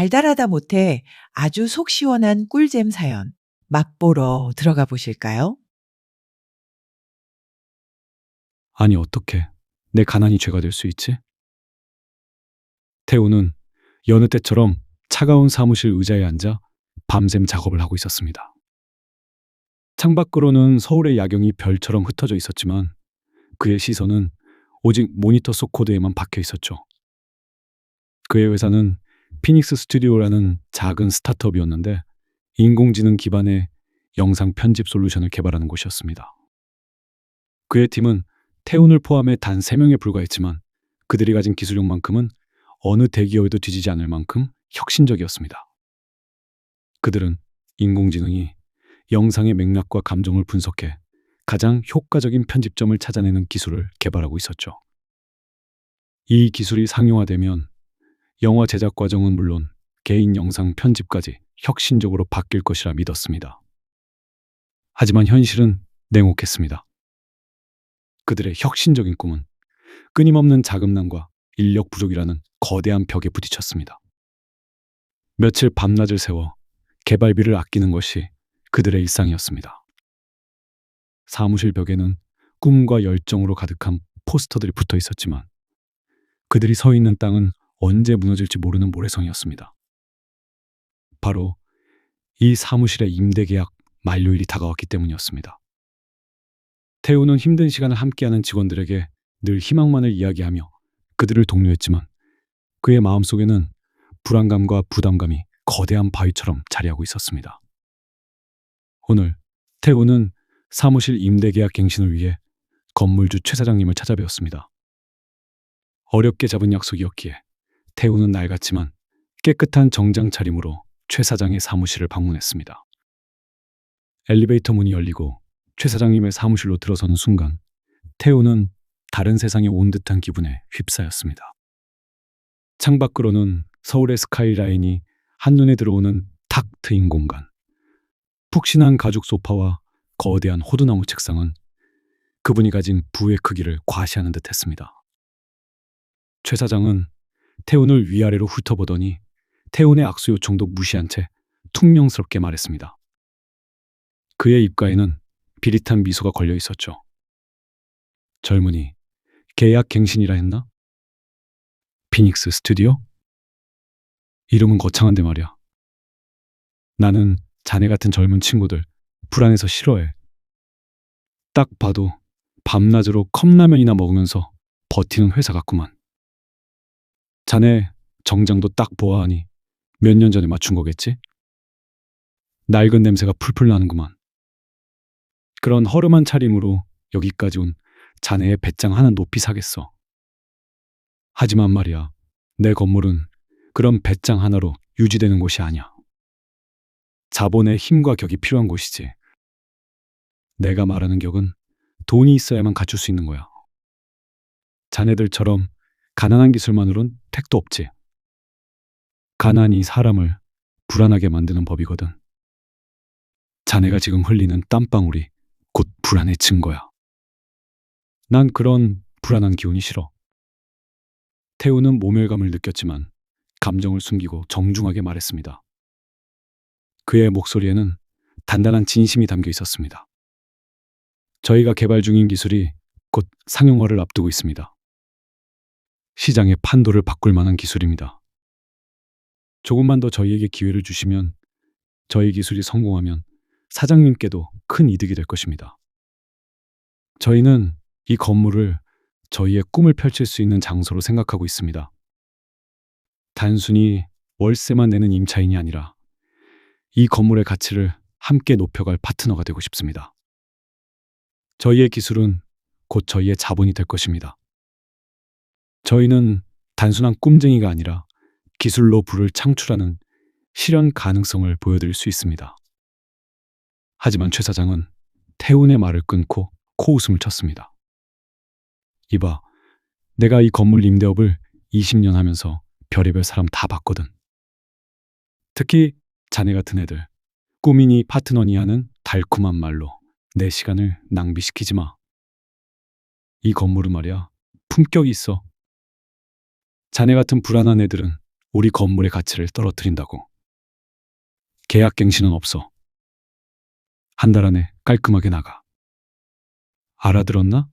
달달하다 못해 아주 속 시원한 꿀잼 사연 맛보러 들어가 보실까요? 아니 어떻게 내 가난이 죄가 될 수 있지? 태우는 여느 때처럼 차가운 사무실 의자에 앉아 밤샘 작업을 하고 있었습니다. 창밖으로는 서울의 야경이 별처럼 흩어져 있었지만 그의 시선은 오직 모니터 속 코드에만 박혀 있었죠. 그의 회사는 피닉스 스튜디오라는 작은 스타트업이었는데 인공지능 기반의 영상 편집 솔루션을 개발하는 곳이었습니다. 그의 팀은 태운을 포함해 단 3명에 불과했지만 그들이 가진 기술력만큼은 어느 대기업에도 뒤지지 않을 만큼 혁신적이었습니다. 그들은 인공지능이 영상의 맥락과 감정을 분석해 가장 효과적인 편집점을 찾아내는 기술을 개발하고 있었죠. 이 기술이 상용화되면 영화 제작 과정은 물론 개인 영상 편집까지 혁신적으로 바뀔 것이라 믿었습니다. 하지만 현실은 냉혹했습니다. 그들의 혁신적인 꿈은 끊임없는 자금난과 인력 부족이라는 거대한 벽에 부딪혔습니다. 며칠 밤낮을 세워 개발비를 아끼는 것이 그들의 일상이었습니다. 사무실 벽에는 꿈과 열정으로 가득한 포스터들이 붙어 있었지만 그들이 서 있는 땅은 언제 무너질지 모르는 모래성이었습니다. 바로 이 사무실의 임대 계약 만료일이 다가왔기 때문이었습니다. 태우는 힘든 시간을 함께하는 직원들에게 늘 희망만을 이야기하며 그들을 독려했지만 그의 마음속에는 불안감과 부담감이 거대한 바위처럼 자리하고 있었습니다. 오늘 태우는 사무실 임대 계약 갱신을 위해 건물주 최 사장님을 찾아뵈었습니다. 어렵게 잡은 약속이었기에 태우는 낡았지만 깨끗한 정장 차림으로 최 사장의 사무실을 방문했습니다. 엘리베이터 문이 열리고 최 사장님의 사무실로 들어서는 순간 태우는 다른 세상에 온 듯한 기분에 휩싸였습니다. 창밖으로는 서울의 스카이라인이 한눈에 들어오는 탁 트인 공간. 푹신한 가죽 소파와 거대한 호두나무 책상은 그분이 가진 부의 크기를 과시하는 듯 했습니다. 최 사장은 태운을 위아래로 훑어보더니 태운의 악수 요청도 무시한 채 퉁명스럽게 말했습니다. 그의 입가에는 비릿한 미소가 걸려 있었죠. 젊은이, 계약 갱신이라 했나? 피닉스 스튜디오? 이름은 거창한데 말이야. 나는 자네 같은 젊은 친구들 불안해서 싫어해. 딱 봐도 밤낮으로 컵라면이나 먹으면서 버티는 회사 같구만. 자네 정장도 딱 보아하니 몇 년 전에 맞춘 거겠지? 낡은 냄새가 풀풀 나는구만. 그런 허름한 차림으로 여기까지 온 자네의 배짱 하나 높이 사겠어. 하지만 말이야, 내 건물은 그런 배짱 하나로 유지되는 곳이 아니야. 자본의 힘과 격이 필요한 곳이지. 내가 말하는 격은 돈이 있어야만 갖출 수 있는 거야. 자네들처럼 가난한 기술만으론 택도 없지. 가난이 사람을 불안하게 만드는 법이거든. 자네가 지금 흘리는 땀방울이 곧 불안의 증거야. 난 그런 불안한 기운이 싫어. 태우는 모멸감을 느꼈지만 감정을 숨기고 정중하게 말했습니다. 그의 목소리에는 단단한 진심이 담겨 있었습니다. 저희가 개발 중인 기술이 곧 상용화를 앞두고 있습니다. 시장의 판도를 바꿀 만한 기술입니다. 조금만 더 저희에게 기회를 주시면 저희 기술이 성공하면 사장님께도 큰 이득이 될 것입니다. 저희는 이 건물을 저희의 꿈을 펼칠 수 있는 장소로 생각하고 있습니다. 단순히 월세만 내는 임차인이 아니라 이 건물의 가치를 함께 높여갈 파트너가 되고 싶습니다. 저희의 기술은 곧 저희의 자본이 될 것입니다. 저희는 단순한 꿈쟁이가 아니라 기술로 부를 창출하는 실현 가능성을 보여드릴 수 있습니다. 하지만 최 사장은 태운의 말을 끊고 코웃음을 쳤습니다. 이봐, 내가 이 건물 임대업을 20년 하면서 별의별 사람 다 봤거든. 특히 자네 같은 애들, 꾸미니 파트너니 하는 달콤한 말로 내 시간을 낭비시키지 마. 이 건물은 말이야, 품격이 있어. 자네 같은 불안한 애들은 우리 건물의 가치를 떨어뜨린다고. 계약갱신은 없어. 한 달 안에 깔끔하게 나가. 알아들었나?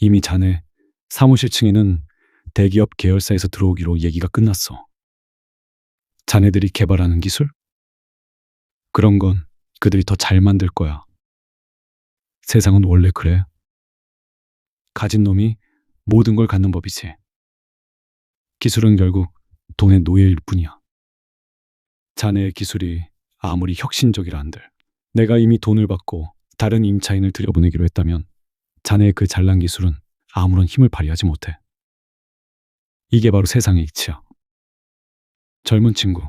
이미 자네 사무실 층에는 대기업 계열사에서 들어오기로 얘기가 끝났어. 자네들이 개발하는 기술? 그런 건 그들이 더 잘 만들 거야. 세상은 원래 그래. 가진 놈이 모든 걸 갖는 법이지. 기술은 결국 돈의 노예일 뿐이야. 자네의 기술이 아무리 혁신적이라 한들 내가 이미 돈을 받고 다른 임차인을 들여보내기로 했다면 자네의 그 잘난 기술은 아무런 힘을 발휘하지 못해. 이게 바로 세상의 이치야. 젊은 친구,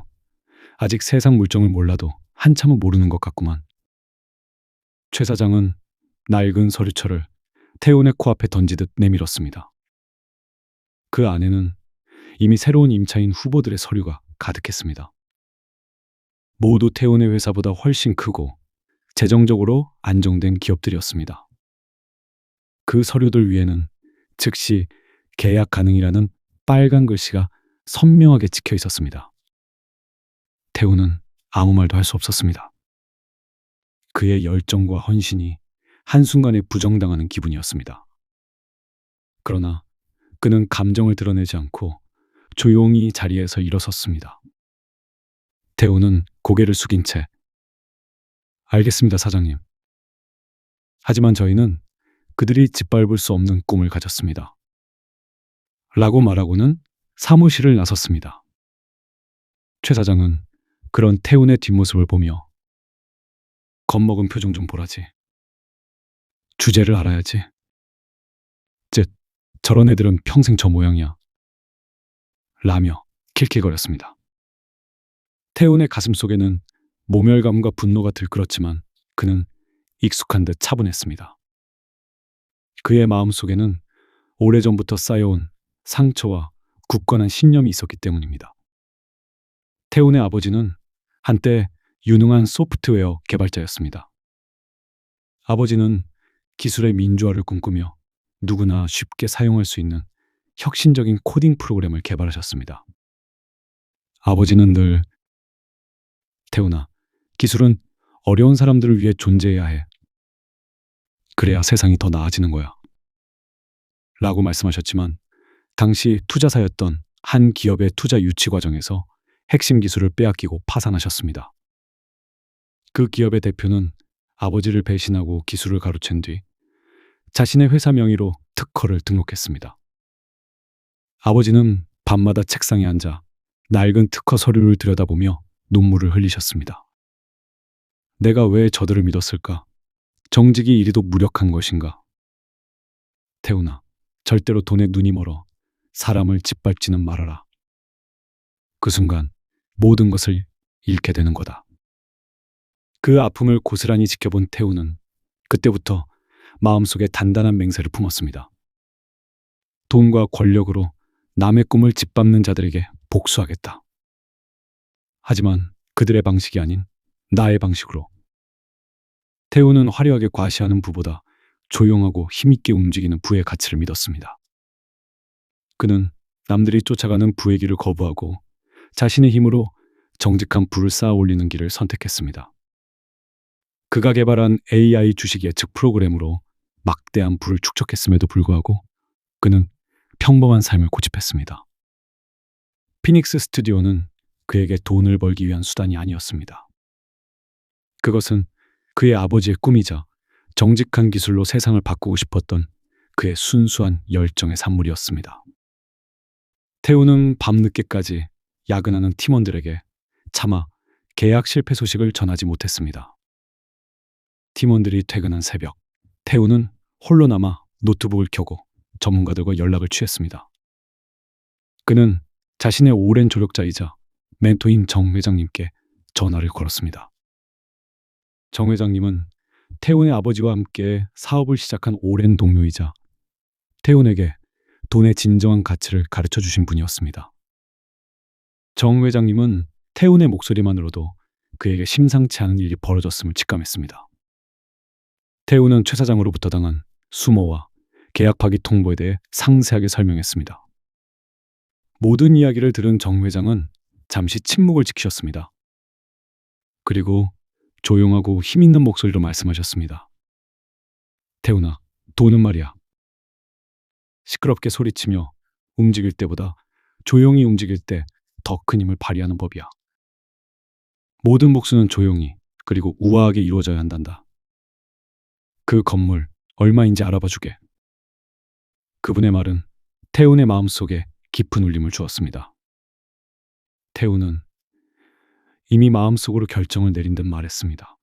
아직 세상 물정을 몰라도 한참은 모르는 것 같구만. 최 사장은 낡은 서류철을 태훈의 코앞에 던지듯 내밀었습니다. 그 안에는 이미 새로운 임차인 후보들의 서류가 가득했습니다. 모두 태훈의 회사보다 훨씬 크고 재정적으로 안정된 기업들이었습니다. 그 서류들 위에는 즉시 계약 가능이라는 빨간 글씨가 선명하게 찍혀 있었습니다. 태우는 아무 말도 할 수 없었습니다. 그의 열정과 헌신이 한순간에 부정당하는 기분이었습니다. 그러나 그는 감정을 드러내지 않고 조용히 자리에서 일어섰습니다. 태우는 고개를 숙인 채 알겠습니다, 사장님. 하지만 저희는 그들이 짓밟을 수 없는 꿈을 가졌습니다. 라고 말하고는 사무실을 나섰습니다. 최 사장은 그런 태운의 뒷모습을 보며 겁먹은 표정 좀 보라지. 주제를 알아야지. 쯧, 저런 애들은 평생 저 모양이야. 라며 킬킬거렸습니다. 태운의 가슴 속에는 모멸감과 분노가 들끓었지만 그는 익숙한 듯 차분했습니다. 그의 마음 속에는 오래전부터 쌓여온 상처와 굳건한 신념이 있었기 때문입니다. 태훈의 아버지는 한때 유능한 소프트웨어 개발자였습니다. 아버지는 기술의 민주화를 꿈꾸며 누구나 쉽게 사용할 수 있는 혁신적인 코딩 프로그램을 개발하셨습니다. 아버지는 늘 태훈아, 기술은 어려운 사람들을 위해 존재해야 해. 그래야 세상이 더 나아지는 거야. 라고 말씀하셨지만 당시 투자사였던 한 기업의 투자 유치 과정에서 핵심 기술을 빼앗기고 파산하셨습니다. 그 기업의 대표는 아버지를 배신하고 기술을 가로챈 뒤 자신의 회사 명의로 특허를 등록했습니다. 아버지는 밤마다 책상에 앉아 낡은 특허 서류를 들여다보며 눈물을 흘리셨습니다. 내가 왜 저들을 믿었을까? 정직이 이리도 무력한 것인가? 태훈아, 절대로 돈에 눈이 멀어 사람을 짓밟지는 말아라. 그 순간 모든 것을 잃게 되는 거다. 그 아픔을 고스란히 지켜본 태우는 그때부터 마음속에 단단한 맹세를 품었습니다. 돈과 권력으로 남의 꿈을 짓밟는 자들에게 복수하겠다. 하지만 그들의 방식이 아닌 나의 방식으로. 태우는 화려하게 과시하는 부보다 조용하고 힘있게 움직이는 부의 가치를 믿었습니다. 그는 남들이 쫓아가는 부의 길을 거부하고 자신의 힘으로 정직한 부를 쌓아 올리는 길을 선택했습니다. 그가 개발한 AI 주식 예측 프로그램으로 막대한 부를 축적했음에도 불구하고 그는 평범한 삶을 고집했습니다. 피닉스 스튜디오는 그에게 돈을 벌기 위한 수단이 아니었습니다. 그것은 그의 아버지의 꿈이자 정직한 기술로 세상을 바꾸고 싶었던 그의 순수한 열정의 산물이었습니다. 태우는 밤늦게까지 야근하는 팀원들에게 차마 계약 실패 소식을 전하지 못했습니다. 팀원들이 퇴근한 새벽, 태우는 홀로 남아 노트북을 켜고 전문가들과 연락을 취했습니다. 그는 자신의 오랜 조력자이자 멘토인 정 회장님께 전화를 걸었습니다. 정 회장님은 태훈의 아버지와 함께 사업을 시작한 오랜 동료이자 태훈에게 돈의 진정한 가치를 가르쳐 주신 분이었습니다. 정 회장님은 태훈의 목소리만으로도 그에게 심상치 않은 일이 벌어졌음을 직감했습니다. 태훈은 최 사장으로부터 당한 수모와 계약 파기 통보에 대해 상세하게 설명했습니다. 모든 이야기를 들은 정 회장은 잠시 침묵을 지키셨습니다. 그리고 조용하고 힘 있는 목소리로 말씀하셨습니다. 태훈아, 돈은 말이야. 시끄럽게 소리치며 움직일 때보다 조용히 움직일 때 더 큰 힘을 발휘하는 법이야. 모든 복수는 조용히 그리고 우아하게 이루어져야 한단다. 그 건물 얼마인지 알아봐 주게. 그분의 말은 태훈의 마음속에 깊은 울림을 주었습니다. 태훈은 이미 마음속으로 결정을 내린 듯 말했습니다.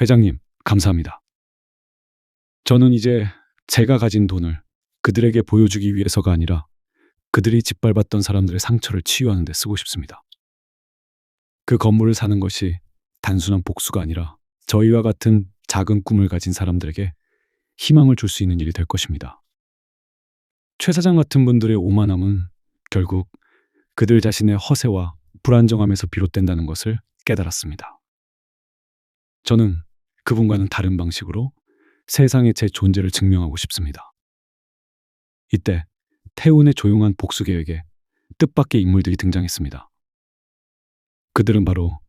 회장님, 감사합니다. 저는 이제 제가 가진 돈을 그들에게 보여주기 위해서가 아니라 그들이 짓밟았던 사람들의 상처를 치유하는 데 쓰고 싶습니다. 그 건물을 사는 것이 단순한 복수가 아니라 저희와 같은 작은 꿈을 가진 사람들에게 희망을 줄 수 있는 일이 될 것입니다. 최 사장 같은 분들의 오만함은 결국 그들 자신의 허세와 불안정함에서 비롯된다는 것을 깨달았습니다. 저는 그분과는 다른 방식으로 세상에 제 존재를 증명하고 싶습니다. 이때 태운의 조용한 복수 계획에 뜻밖의 인물들이 등장했습니다. 그들은 바로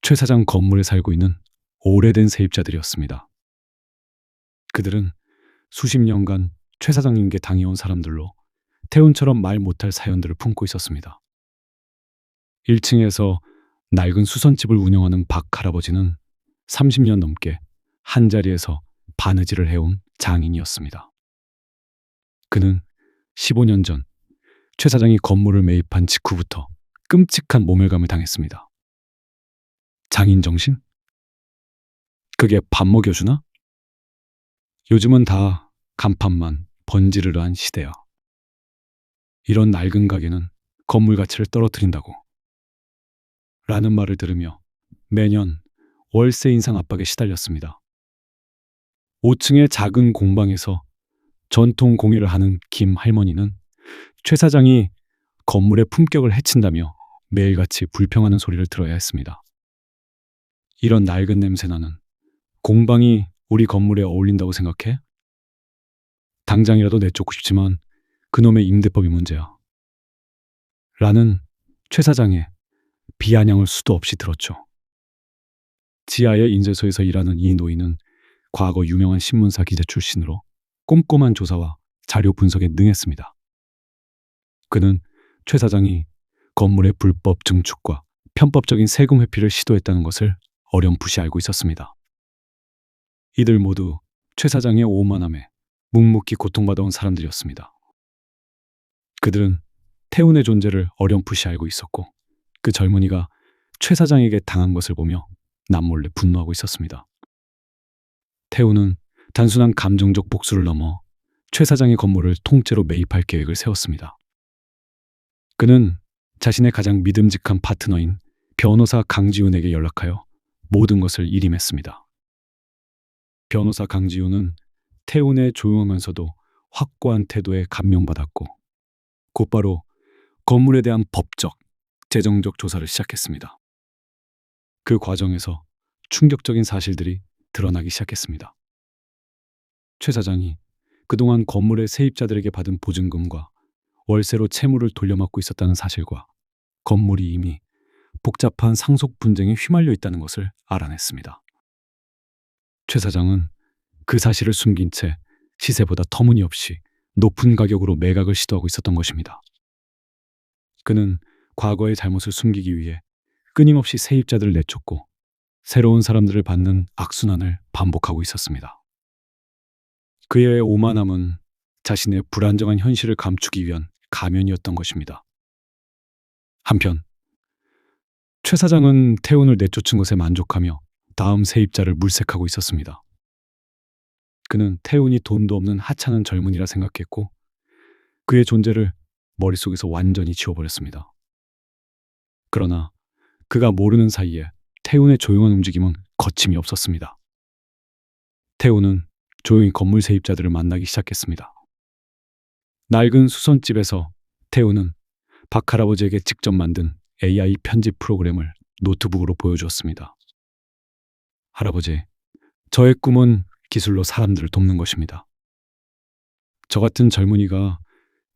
최 사장 건물에 살고 있는 오래된 세입자들이었습니다. 그들은 수십 년간 최 사장님께 당해온 사람들로 태운처럼 말 못할 사연들을 품고 있었습니다. 1층에서 낡은 수선집을 운영하는 박 할아버지는 30년 넘게 한 자리에서 바느질을 해온 장인이었습니다. 그는 15년 전 최 사장이 건물을 매입한 직후부터 끔찍한 모멸감을 당했습니다. 장인 정신? 그게 밥 먹여주나? 요즘은 다 간판만 번지르르한 시대야. 이런 낡은 가게는 건물 가치를 떨어뜨린다고. 라는 말을 들으며 매년 월세 인상 압박에 시달렸습니다. 5층의 작은 공방에서 전통 공예를 하는 김 할머니는 최 사장이 건물의 품격을 해친다며 매일같이 불평하는 소리를 들어야 했습니다. 이런 낡은 냄새 나는 공방이 우리 건물에 어울린다고 생각해? 당장이라도 내쫓고 싶지만 그놈의 임대법이 문제야. 라는 최 사장의 비아냥을 수도 없이 들었죠. 지하의 인쇄소에서 일하는 이 노인은 과거 유명한 신문사 기자 출신으로 꼼꼼한 조사와 자료 분석에 능했습니다. 그는 최 사장이 건물의 불법 증축과 편법적인 세금 회피를 시도했다는 것을 어렴풋이 알고 있었습니다. 이들 모두 최 사장의 오만함에 묵묵히 고통받아온 사람들이었습니다. 그들은 태운의 존재를 어렴풋이 알고 있었고 그 젊은이가 최 사장에게 당한 것을 보며 남몰래 분노하고 있었습니다. 태우는 단순한 감정적 복수를 넘어 최 사장의 건물을 통째로 매입할 계획을 세웠습니다. 그는 자신의 가장 믿음직한 파트너인 변호사 강지훈에게 연락하여 모든 것을 일임했습니다. 변호사 강지훈은 태운의 조용하면서도 확고한 태도에 감명받았고 곧바로 건물에 대한 법적, 재정적 조사를 시작했습니다. 그 과정에서 충격적인 사실들이 드러나기 시작했습니다. 최 사장이 그동안 건물의 세입자들에게 받은 보증금과 월세로 채무를 돌려막고 있었다는 사실과 건물이 이미 복잡한 상속 분쟁에 휘말려 있다는 것을 알아냈습니다. 최 사장은 그 사실을 숨긴 채 시세보다 터무니없이 높은 가격으로 매각을 시도하고 있었던 것입니다. 그는 과거의 잘못을 숨기기 위해 끊임없이 세입자들을 내쫓고 새로운 사람들을 받는 악순환을 반복하고 있었습니다. 그의 오만함은 자신의 불안정한 현실을 감추기 위한 가면이었던 것입니다. 한편 최 사장은 태운을 내쫓은 것에 만족하며 다음 세입자를 물색하고 있었습니다. 그는 태운이 돈도 없는 하찮은 젊은이라 생각했고 그의 존재를 머릿속에서 완전히 지워버렸습니다. 그러나 그가 모르는 사이에 태운의 조용한 움직임은 거침이 없었습니다. 태운은 조용히 건물 세입자들을 만나기 시작했습니다. 낡은 수선집에서 태운은 박 할아버지에게 직접 만든 AI 편집 프로그램을 노트북으로 보여주었습니다. 할아버지, 저의 꿈은 기술로 사람들을 돕는 것입니다. 저 같은 젊은이가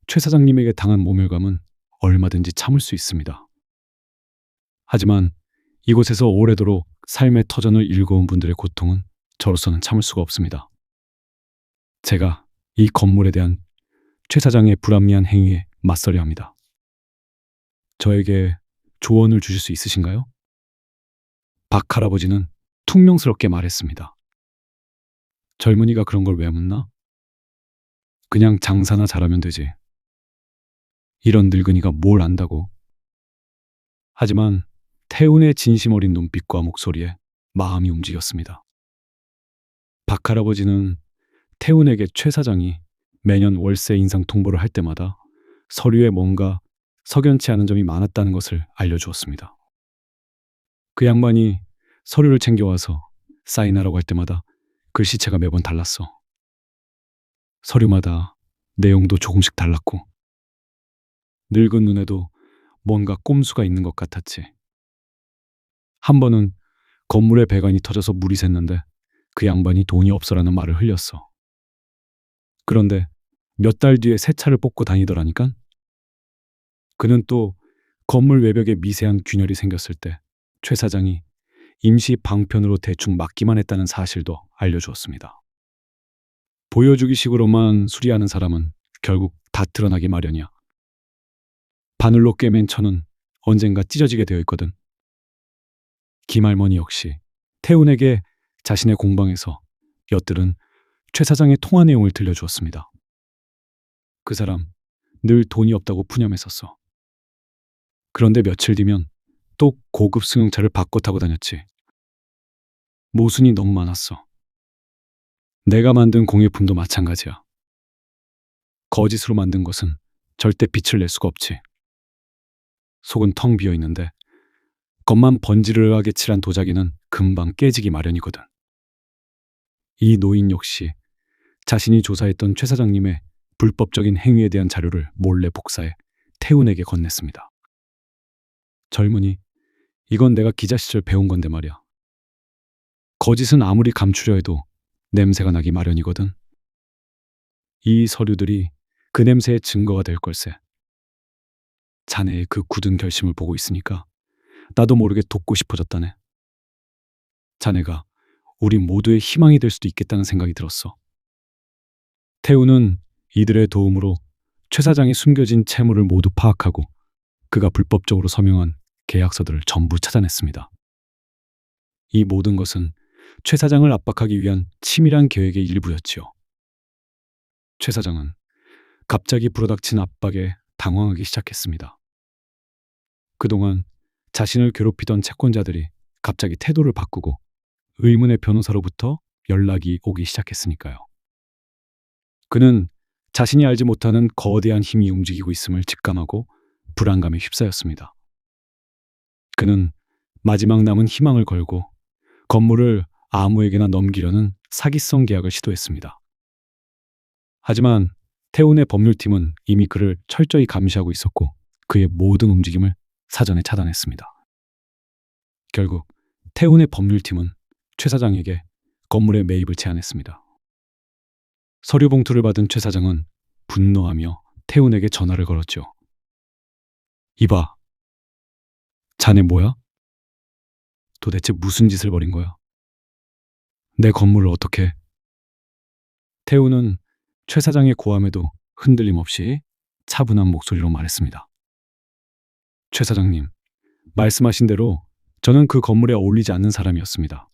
최 사장님에게 당한 모멸감은 얼마든지 참을 수 있습니다. 하지만 이곳에서 오래도록 삶의 터전을 일궈온 분들의 고통은 저로서는 참을 수가 없습니다. 제가 이 건물에 대한 최 사장의 불합리한 행위에 맞서려 합니다. 저에게 조언을 주실 수 있으신가요? 박 할아버지는 퉁명스럽게 말했습니다. 젊은이가 그런 걸 왜 묻나? 그냥 장사나 잘하면 되지. 이런 늙은이가 뭘 안다고. 하지만 태운의 진심 어린 눈빛과 목소리에 마음이 움직였습니다. 박 할아버지는 태운에게 최 사장이 매년 월세 인상 통보를 할 때마다 서류에 뭔가 석연치 않은 점이 많았다는 것을 알려주었습니다. 그 양반이 서류를 챙겨와서 사인하라고 할 때마다 글씨체가 매번 달랐어. 서류마다 내용도 조금씩 달랐고, 늙은 눈에도 뭔가 꼼수가 있는 것 같았지. 한 번은 건물의 배관이 터져서 물이 샜는데 그 양반이 돈이 없어라는 말을 흘렸어. 그런데 몇 달 뒤에 새 차를 뽑고 다니더라니까? 그는 또 건물 외벽에 미세한 균열이 생겼을 때 최 사장이 임시 방편으로 대충 막기만 했다는 사실도 알려주었습니다. 보여주기식으로만 수리하는 사람은 결국 다 드러나기 마련이야. 바늘로 꿰맨 천은 언젠가 찢어지게 되어 있거든. 김할머니 역시 태운에게 자신의 공방에서 엿들은 최 사장의 통화 내용을 들려주었습니다. 그 사람 늘 돈이 없다고 푸념했었어. 그런데 며칠 뒤면 또 고급 승용차를 바꿔 타고 다녔지. 모순이 너무 많았어. 내가 만든 공예품도 마찬가지야. 거짓으로 만든 것은 절대 빛을 낼 수가 없지. 속은 텅 비어 있는데 겉만 번지르르하게 칠한 도자기는 금방 깨지기 마련이거든. 이 노인 역시 자신이 조사했던 최 사장님의 불법적인 행위에 대한 자료를 몰래 복사해 태운에게 건넸습니다. 젊은이, 이건 내가 기자 시절 배운 건데 말이야. 거짓은 아무리 감추려 해도 냄새가 나기 마련이거든. 이 서류들이 그 냄새의 증거가 될 걸세. 자네의 그 굳은 결심을 보고 있으니까 나도 모르게 돕고 싶어졌다네. 자네가 우리 모두의 희망이 될 수도 있겠다는 생각이 들었어. 태우는 이들의 도움으로 최 사장이 숨겨진 채무를 모두 파악하고 그가 불법적으로 서명한 계약서들을 전부 찾아냈습니다. 이 모든 것은 최 사장을 압박하기 위한 치밀한 계획의 일부였지요. 최 사장은 갑자기 불어닥친 압박에 당황하기 시작했습니다. 그동안 자신을 괴롭히던 채권자들이 갑자기 태도를 바꾸고 의문의 변호사로부터 연락이 오기 시작했으니까요. 그는 자신이 알지 못하는 거대한 힘이 움직이고 있음을 직감하고 불안감에 휩싸였습니다. 그는 마지막 남은 희망을 걸고 건물을 아무에게나 넘기려는 사기성 계약을 시도했습니다. 하지만 태운의 법률팀은 이미 그를 철저히 감시하고 있었고 그의 모든 움직임을 사전에 차단했습니다. 결국 태운의 법률팀은 최 사장에게 건물의 매입을 제안했습니다. 서류 봉투를 받은 최 사장은 분노하며 태운에게 전화를 걸었죠. 이봐. 자네 뭐야? 도대체 무슨 짓을 벌인 거야? 내 건물을 어떻게? 태우는 최 사장의 고함에도 흔들림 없이 차분한 목소리로 말했습니다. 최 사장님, 말씀하신 대로 저는 그 건물에 어울리지 않는 사람이었습니다.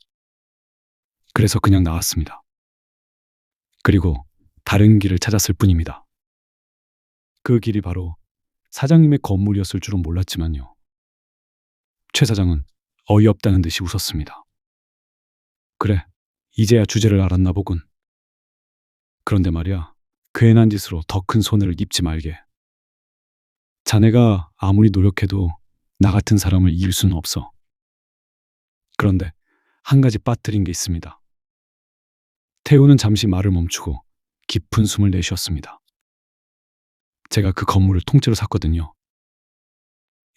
그래서 그냥 나왔습니다. 그리고 다른 길을 찾았을 뿐입니다. 그 길이 바로 사장님의 건물이었을 줄은 몰랐지만요. 최 사장은 어이없다는 듯이 웃었습니다. 그래, 이제야 주제를 알았나 보군. 그런데 말이야, 괜한 짓으로 더 큰 손해를 입지 말게. 자네가 아무리 노력해도 나 같은 사람을 이길 수는 없어. 그런데 한 가지 빠뜨린 게 있습니다. 태우는 잠시 말을 멈추고 깊은 숨을 내쉬었습니다. 제가 그 건물을 통째로 샀거든요.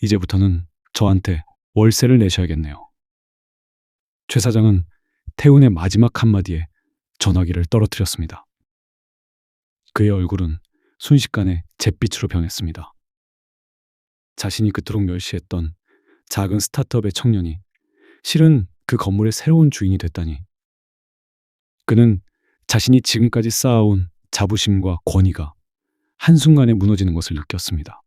이제부터는 저한테 월세를 내셔야겠네요. 최 사장은 태운의 마지막 한마디에 전화기를 떨어뜨렸습니다. 그의 얼굴은 순식간에 잿빛으로 변했습니다. 자신이 그토록 멸시했던 작은 스타트업의 청년이 실은 그 건물의 새로운 주인이 됐다니. 그는 자신이 지금까지 쌓아온 자부심과 권위가 한순간에 무너지는 것을 느꼈습니다.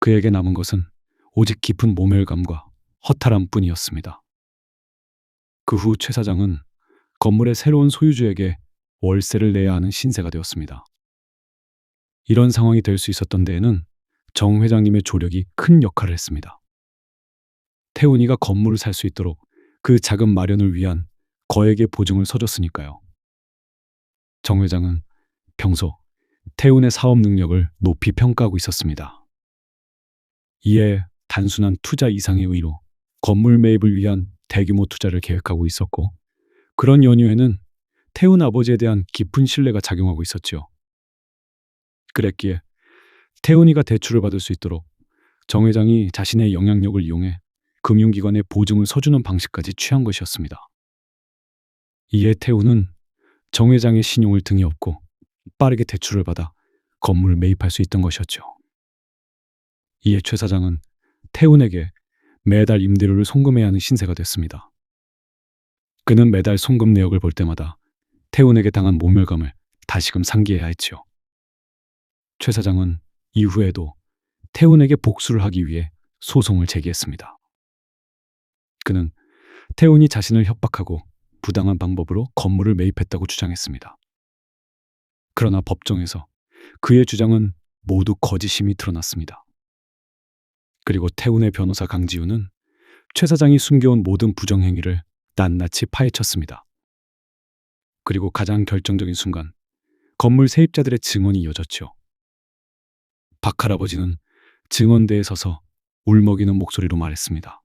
그에게 남은 것은 오직 깊은 모멸감과 허탈함 뿐이었습니다. 그 후 최 사장은 건물의 새로운 소유주에게 월세를 내야 하는 신세가 되었습니다. 이런 상황이 될 수 있었던 데에는 정 회장님의 조력이 큰 역할을 했습니다. 태훈이가 건물을 살 수 있도록 그 자금 마련을 위한 거액의 보증을 서줬으니까요. 정 회장은 평소 태훈의 사업 능력을 높이 평가하고 있었습니다. 이에 단순한 투자 이상의 의로 건물 매입을 위한 대규모 투자를 계획하고 있었고 그런 연유에는 태훈 아버지에 대한 깊은 신뢰가 작용하고 있었지요. 그랬기에 태훈이가 대출을 받을 수 있도록 정 회장이 자신의 영향력을 이용해 금융기관에 보증을 서주는 방식까지 취한 것이었습니다. 이에 태훈은 정 회장의 신용을 등에 업고 빠르게 대출을 받아 건물을 매입할 수 있던 것이었죠. 이에 최 사장은 태훈에게 매달 임대료를 송금해야 하는 신세가 됐습니다. 그는 매달 송금 내역을 볼 때마다 태훈에게 당한 모멸감을 다시금 상기해야 했지요. 최 사장은 이후에도 태훈에게 복수를 하기 위해 소송을 제기했습니다. 그는 태훈이 자신을 협박하고 부당한 방법으로 건물을 매입했다고 주장했습니다. 그러나 법정에서 그의 주장은 모두 거짓임이 드러났습니다. 그리고 태훈의 변호사 강지우는 최 사장이 숨겨온 모든 부정행위를 낱낱이 파헤쳤습니다. 그리고 가장 결정적인 순간 건물 세입자들의 증언이 이어졌죠. 박 할아버지는 증언대에 서서 울먹이는 목소리로 말했습니다.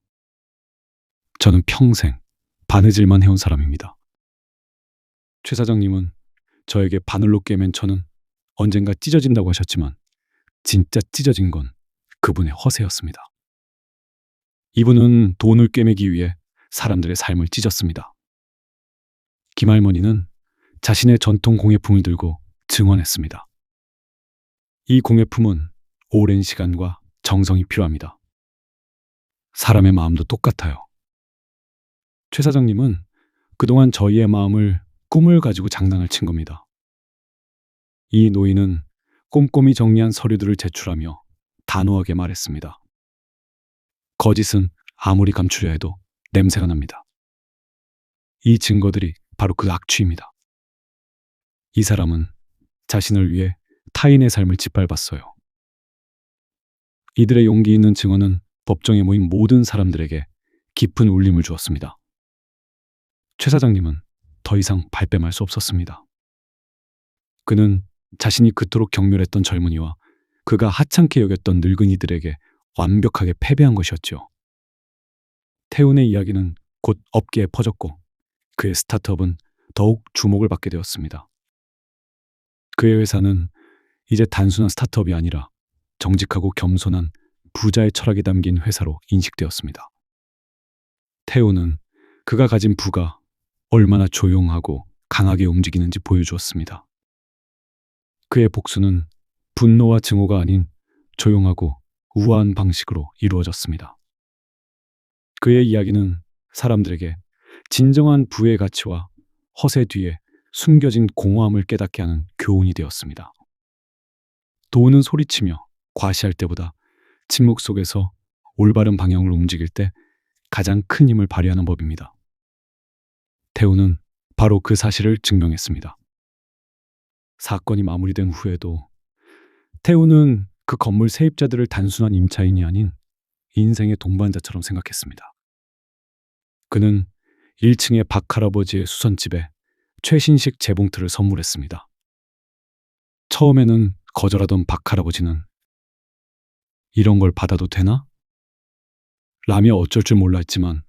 저는 평생 바느질만 해온 사람입니다. 최 사장님은 저에게 바늘로 꿰맨 저는 언젠가 찢어진다고 하셨지만 진짜 찢어진 건 그분의 허세였습니다. 이분은 돈을 꿰매기 위해 사람들의 삶을 찢었습니다. 김할머니는 자신의 전통 공예품을 들고 증언했습니다. 이 공예품은 오랜 시간과 정성이 필요합니다. 사람의 마음도 똑같아요. 최 사장님은 그동안 저희의 마음을 꿈을 가지고 장난을 친 겁니다. 이 노인은 꼼꼼히 정리한 서류들을 제출하며 단호하게 말했습니다. 거짓은 아무리 감추려 해도 냄새가 납니다. 이 증거들이 바로 그 악취입니다. 이 사람은 자신을 위해 타인의 삶을 짓밟았어요. 이들의 용기 있는 증언은 법정에 모인 모든 사람들에게 깊은 울림을 주었습니다. 최 사장님은 더 이상 발뺌할 수 없었습니다. 그는 자신이 그토록 경멸했던 젊은이와 그가 하찮게 여겼던 늙은이들에게 완벽하게 패배한 것이었죠. 태훈의 이야기는 곧 업계에 퍼졌고 그의 스타트업은 더욱 주목을 받게 되었습니다. 그의 회사는 이제 단순한 스타트업이 아니라 정직하고 겸손한 부자의 철학이 담긴 회사로 인식되었습니다. 태우는 그가 가진 부가 얼마나 조용하고 강하게 움직이는지 보여주었습니다. 그의 복수는 분노와 증오가 아닌 조용하고 우아한 방식으로 이루어졌습니다. 그의 이야기는 사람들에게 진정한 부의 가치와 허세 뒤에 숨겨진 공허함을 깨닫게 하는 교훈이 되었습니다. 도는 소리치며 과시할 때보다 침묵 속에서 올바른 방향을 움직일 때 가장 큰 힘을 발휘하는 법입니다. 태우는 바로 그 사실을 증명했습니다. 사건이 마무리된 후에도 태우는 그 건물 세입자들을 단순한 임차인이 아닌 인생의 동반자처럼 생각했습니다. 그는 1층의 박 할아버지의 수선집에 최신식 재봉틀을 선물했습니다. 처음에는 거절하던 박 할아버지는 이런 걸 받아도 되나? 라며 어쩔 줄 몰라 했지만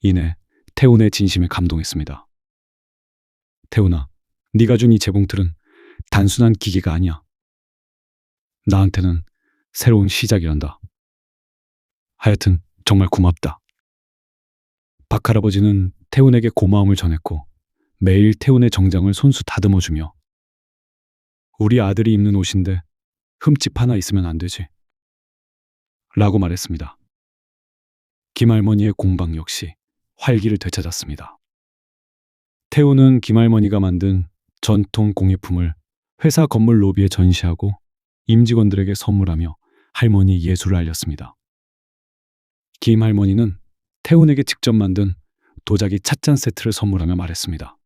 이내 태훈의 진심에 감동했습니다. 태훈아, 네가 준 이 재봉틀은 단순한 기계가 아니야. 나한테는 새로운 시작이란다. 하여튼 정말 고맙다. 박 할아버지는 태훈에게 고마움을 전했고 매일 태훈의 정장을 손수 다듬어주며 우리 아들이 입는 옷인데 흠집 하나 있으면 안 되지. 라고 말했습니다. 김할머니의 공방 역시 활기를 되찾았습니다. 태우는 김할머니가 만든 전통 공예품을 회사 건물 로비에 전시하고 임직원들에게 선물하며 할머니 예술을 알렸습니다. 김 할머니는 태훈에게 직접 만든 도자기 찻잔 세트를 선물하며 말했습니다.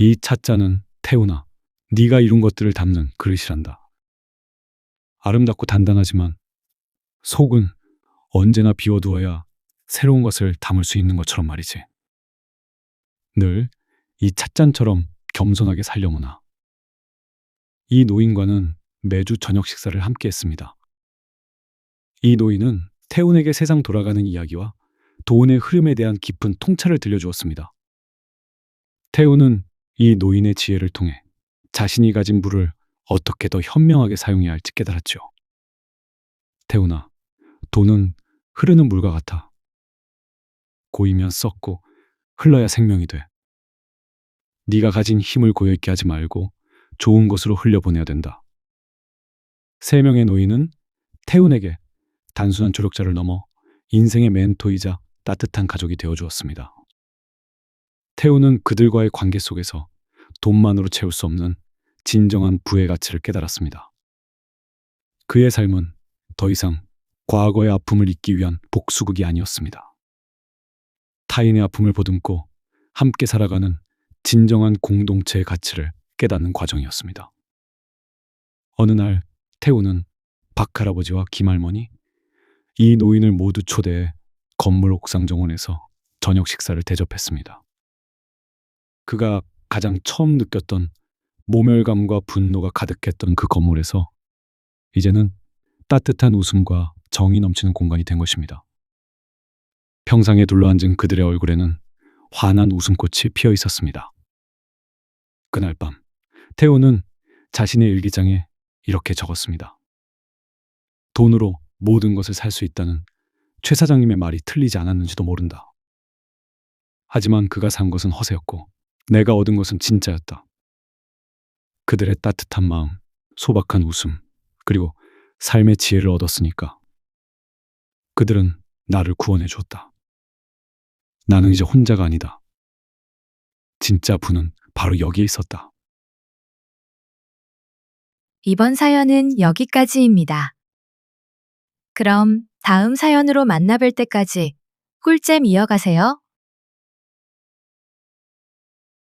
이 찻잔은 태훈아, 네가 이룬 것들을 담는 그릇이란다. 아름답고 단단하지만 속은 언제나 비워두어야 새로운 것을 담을 수 있는 것처럼 말이지. 늘 이 찻잔처럼 겸손하게 살려무나. 이 노인과는 매주 저녁 식사를 함께 했습니다. 이 노인은 태훈에게 세상 돌아가는 이야기와 돈의 흐름에 대한 깊은 통찰을 들려주었습니다. 태훈은 이 노인의 지혜를 통해 자신이 가진 물을 어떻게 더 현명하게 사용해야 할지 깨달았죠. 태훈아, 돈은 흐르는 물과 같아. 고이면 썩고 흘러야 생명이 돼. 네가 가진 힘을 고여있게 하지 말고 좋은 곳으로 흘려보내야 된다. 세 명의 노인은 태훈에게 단순한 조력자를 넘어 인생의 멘토이자 따뜻한 가족이 되어 주었습니다. 태훈은 그들과의 관계 속에서 돈만으로 채울 수 없는 진정한 부의 가치를 깨달았습니다. 그의 삶은 더 이상 과거의 아픔을 잊기 위한 복수극이 아니었습니다. 타인의 아픔을 보듬고 함께 살아가는 진정한 공동체의 가치를 깨닫는 과정이었습니다. 어느 날 태우는 박할아버지와 김할머니, 이 노인을 모두 초대해 건물 옥상 정원에서 저녁 식사를 대접했습니다. 그가 가장 처음 느꼈던 모멸감과 분노가 가득했던 그 건물에서 이제는 따뜻한 웃음과 정이 넘치는 공간이 된 것입니다. 평상에 둘러앉은 그들의 얼굴에는 환한 웃음꽃이 피어 있었습니다. 그날 밤, 태호는 자신의 일기장에 이렇게 적었습니다. 돈으로 모든 것을 살 수 있다는 최 사장님의 말이 틀리지 않았는지도 모른다. 하지만 그가 산 것은 허세였고, 내가 얻은 것은 진짜였다. 그들의 따뜻한 마음, 소박한 웃음, 그리고 삶의 지혜를 얻었으니까. 그들은 나를 구원해 주었다. 나는 이제 혼자가 아니다. 진짜 부는 바로 여기에 있었다. 이번 사연은 여기까지입니다. 그럼 다음 사연으로 만나뵐 때까지 꿀잼 이어가세요.